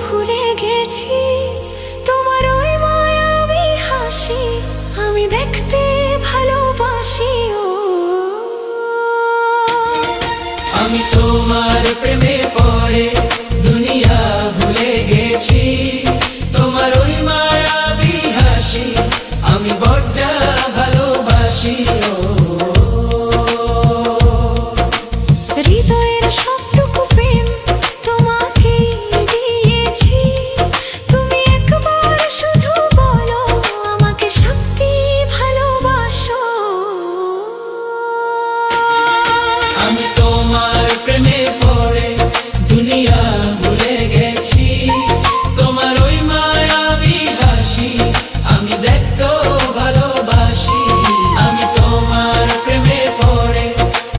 ভুলে গেছি। তোমার ওই মায়াবি হাসি আমি দেখতে ভালোবাসি ও। আমি তোমার প্রেমে পড়ে me. Por...